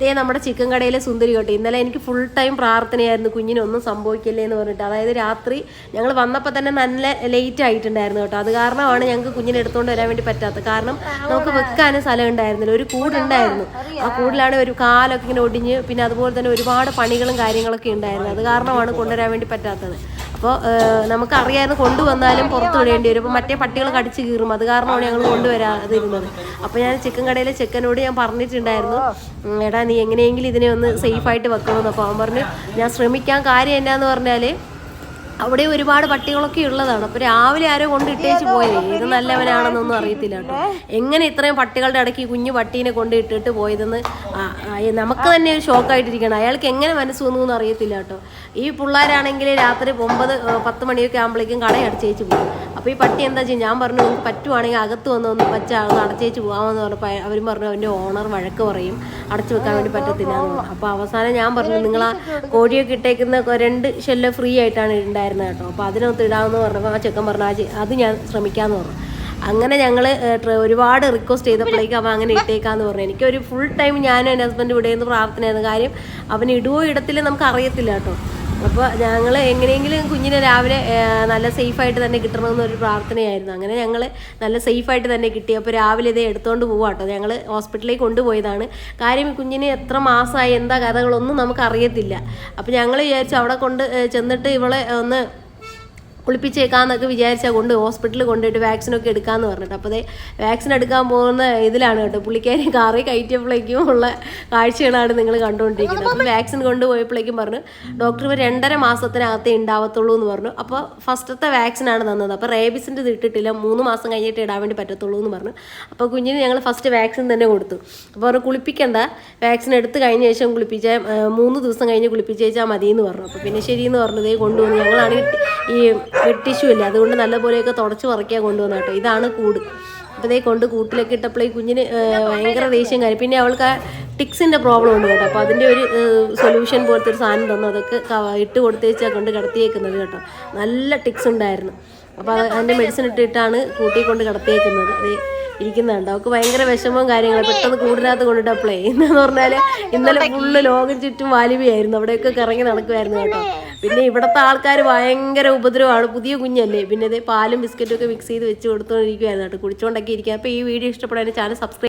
ഇതേ നമ്മുടെ ചിക്കൻ കടയിലെ സുന്ദരി കേട്ടോ ഇന്നലെ എനിക്ക് ഫുൾ ടൈം പ്രാർത്ഥനയായിരുന്നു കുഞ്ഞിനൊന്നും സംഭവിക്കില്ലേ എന്ന് പറഞ്ഞിട്ട്. അതായത് രാത്രി ഞങ്ങൾ വന്നപ്പോൾ തന്നെ നല്ല ലേറ്റ് ആയിട്ടുണ്ടായിരുന്നു കേട്ടോ. അത് കാരണമാണ് ഞങ്ങൾക്ക് കുഞ്ഞിനെ എടുത്തുകൊണ്ട് വരാൻ വേണ്ടി പറ്റാത്തത്. കാരണം നമുക്ക് വെക്കാനും സ്ഥലം ഉണ്ടായിരുന്നില്ല ഒരു കൂടുണ്ടായിരുന്നു ആ കൂടിലാണ് ഒരു കാലൊക്കെ ഇങ്ങനെ ഒടിഞ്ഞ് പിന്നെ അതുപോലെ തന്നെ ഒരുപാട് പണികളും കാര്യങ്ങളൊക്കെ ഉണ്ടായിരുന്നു അത് കാരണമാണ് കൊണ്ടുവരാൻ വേണ്ടി പറ്റാത്തത്. അപ്പോൾ നമുക്കറിയാതെ കൊണ്ടുവന്നാലും പുറത്ത് വിടേണ്ടി വരും. അപ്പോൾ മറ്റേ പട്ടികൾ കടിച്ച് കീറും. അത് കാരണമാണ് ഞങ്ങൾ കൊണ്ടുവരാതിരുന്നത്. അപ്പോൾ ഞാൻ ചിക്കൻ കടയിലെ ചിക്കനോട് ഞാൻ പറഞ്ഞിട്ടുണ്ടായിരുന്നു എടാ നീ എങ്ങനെയെങ്കിലും ഇതിനെ ഒന്ന് സേഫായിട്ട് വെക്കണമെന്ന്. അപ്പോൾ അവൻ പറഞ്ഞു ഞാൻ ശ്രമിക്കാൻ കാര്യം എന്നാന്ന് പറഞ്ഞാൽ അവിടെ ഒരുപാട് പട്ടികളൊക്കെ ഉള്ളതാണ്. അപ്പൊ രാവിലെ ആരോ കൊണ്ട് ഇട്ടേച്ച് പോയത്. ഇത് നല്ലവനാണെന്നൊന്നും അറിയത്തില്ല കേട്ടോ. എങ്ങനെ ഇത്രയും പട്ടികളുടെ ഇടയ്ക്ക് കുഞ്ഞു പട്ടീനെ കൊണ്ട് ഇട്ടിട്ട് പോയതെന്ന് നമുക്ക് തന്നെ ഒരു ഷോക്ക് ഷോക്കായിട്ടിരിക്കണം അയാൾക്ക് എങ്ങനെ മനസ്സ് വന്നു എന്ന് അറിയത്തില്ല കേട്ടോ. ഈ പിള്ളേരാണെങ്കിൽ രാത്രി ഒമ്പത് പത്ത് മണിയൊക്കെ ആകുമ്പോഴേക്കും കടയടച്ചേച്ച് പോകും. അപ്പോൾ ഈ പട്ടി എന്താ ചെയ്യും? ഞാൻ പറഞ്ഞു നിങ്ങൾക്ക് പറ്റുവാണെങ്കിൽ അകത്ത് വന്ന് ഒന്ന് പച്ച ഒന്ന് അടച്ചേച്ച് പോകാമെന്ന് പറഞ്ഞപ്പോൾ അവരും പറഞ്ഞു അവന്റെ ഓണർ വഴക്ക് പറയും. അടച്ചു വെക്കാൻ വേണ്ടി പറ്റത്തില്ല അപ്പോൾ അവസാനം ഞാൻ പറഞ്ഞു നിങ്ങൾ ആ കോഴിയൊക്കെ ഇട്ടേക്കുന്ന രണ്ട് ഷെല്ല് ഫ്രീ ആയിട്ടാണ് ഉണ്ടായിരുന്നത് കേട്ടോ. അപ്പോൾ അതിനകത്ത് ഇടാമെന്ന് പറഞ്ഞപ്പോൾ ആ ചെക്കൻ പറഞ്ഞു അത് ഞാൻ ശ്രമിക്കാമെന്ന് പറഞ്ഞു. അങ്ങനെ ഞങ്ങൾ ഒരുപാട് റിക്വസ്റ്റ് ചെയ്തപ്പോഴേക്കും അവൻ അങ്ങനെ ഇട്ടേക്കാന്ന് പറഞ്ഞു. എനിക്ക് ഒരു ഫുൾ ടൈം ഞാനും എന്റെ ഹസ്ബൻഡ് ഇവിടെ നിന്ന് പ്രാർത്ഥനയായിരുന്നു. കാര്യം അവൻ ഇടുവോ ഇടത്തില്ല നമുക്ക് അറിയത്തില്ല കേട്ടോ. അപ്പോൾ ഞങ്ങൾ എങ്ങനെയെങ്കിലും കുഞ്ഞിനെ രാവിലെ നല്ല സേഫായിട്ട് തന്നെ കിട്ടണമെന്നൊരു പ്രാർത്ഥനയായിരുന്നു. അങ്ങനെ ഞങ്ങൾ നല്ല സേഫായിട്ട് തന്നെ കിട്ടി. അപ്പോൾ രാവിലെ ഇതേ എടുത്തുകൊണ്ട് പോവാട്ടോ. ഞങ്ങൾ ഹോസ്പിറ്റലിലേക്ക് കൊണ്ടുപോയതാണ്. കാര്യം കുഞ്ഞിന് എത്ര മാസമായി എന്താ കഥകളൊന്നും നമുക്ക് അറിയത്തില്ല അപ്പോൾ ഞങ്ങൾ വിചാരിച്ചു അവിടെ കൊണ്ട് ചെന്നിട്ട് ഇവളെ ഒന്ന് കുളിപ്പിച്ചേക്കാന്നൊക്കെ വിചാരിച്ചാൽ കൊണ്ട് ഹോസ്പിറ്റലിൽ കൊണ്ടുപോയിട്ട് വാക്സിനൊക്കെ എടുക്കാമെന്ന് പറഞ്ഞിട്ട്. അപ്പോൾ വാക്സിൻ എടുക്കാൻ പോകുന്ന ഇതിലാണ് കേട്ടോ. പുള്ളിക്കാരി കാറി കയറ്റിയപ്പോഴേക്കും ഉള്ള കാഴ്ചകളാണ് നിങ്ങൾ കണ്ടുകൊണ്ടിരിക്കുന്നത്. അപ്പോൾ വാക്സിൻ കൊണ്ടുപോയപ്പോഴേക്കും പറഞ്ഞു ഡോക്ടർ ഇവർ രണ്ടര മാസത്തിനകത്തേ ഉണ്ടാവത്തുള്ളൂ എന്ന് പറഞ്ഞു. അപ്പോൾ ഫസ്റ്റത്തെ വാക്സിനാണ് തന്നത്. അപ്പോൾ റേബിസിന്റെ ഇട്ടിട്ടില്ല. മൂന്ന് മാസം കഴിഞ്ഞിട്ട് ഇടാൻ വേണ്ടി പറ്റത്തുള്ളൂ എന്ന് പറഞ്ഞു. അപ്പോൾ കുഞ്ഞിന് ഞങ്ങൾ ഫസ്റ്റ് വാക്സിൻ തന്നെ കൊടുത്തു. അപ്പോൾ പറഞ്ഞു കുളിപ്പിക്കണ്ട. വാക്സിൻ എടുത്ത് കഴിഞ്ഞ ശേഷം കുളിപ്പിച്ചാൽ മൂന്ന് ദിവസം കഴിഞ്ഞ് കുളിപ്പിച്ചേച്ചാൽ മതി എന്ന് പറഞ്ഞു. അപ്പോൾ പിന്നെ ശരിയെന്ന് പറഞ്ഞതേ കൊണ്ടുവന്നു. ഞങ്ങളാണെങ്കിൽ ഈ ഇല്ല അതുകൊണ്ട് നല്ലപോലെയൊക്കെ തുടച്ച് പറിക്കാൻ കൊണ്ടുവന്ന കേട്ടോ. ഇതാണ് കൂട്. അപ്പോൾ ഇതേ കൊണ്ട് കൂട്ടിലൊക്കെ ഇട്ടപ്പോഴേ കുഞ്ഞിന് ഭയങ്കര ദേഷ്യം കാര്യം. പിന്നെ അവൾക്ക് ആ ടിക്സിന്റെ പ്രോബ്ലം ഉണ്ട് കേട്ടോ. അപ്പോൾ അതിന്റെ ഒരു സൊല്യൂഷൻ പോലത്തെ ഒരു സാധനം തന്നു. അതൊക്കെ ഇട്ട് കൊടുത്തേച്ചാൽ കൊണ്ട് കിടത്തിയേക്കുന്നത് കേട്ടോ. നല്ല ടിക്സ് ഉണ്ടായിരുന്നു. അപ്പോൾ അത് അതിന്റെ മെഡിസിൻ ഇട്ടിട്ടാണ് കൂട്ടി കൊണ്ട് കിടത്തിയേക്കുന്നത്. അത് ഇരിക്കുന്നുണ്ട്. അവൾക്ക് ഭയങ്കര വിഷമവും കാര്യങ്ങളും. പെട്ടെന്ന് കൂടിനകത്ത് അപ്ലൈ എന്ന് പറഞ്ഞാൽ ഇന്നലെ ഫുള്ള് ലോകം ചുറ്റും വാലിബിയായിരുന്നു. അവിടെയൊക്കെ കറങ്ങി നടക്കുമായിരുന്നു കേട്ടോ. പിന്നെ ഇവിടുത്തെ ആൾക്കാർ ഭയങ്കര ഉപദ്രവമാണ്. പുതിയ കുഞ്ഞല്ലേ. പിന്നെ ഇതേ പാലും ബിസ്ക്കറ്റും ഒക്കെ മിക്സ് ചെയ്ത് വെച്ച് കൊടുത്തുകൊണ്ടിരിക്കുമായിരുന്നു കേട്ടോ. കുടിച്ചുകൊണ്ടൊക്കെ ഇരിക്കുക. അപ്പോൾ ഈ വീഡിയോ ഇഷ്ടപ്പെടാൻ ചാനൽ സബ്സ്ക്രൈബ്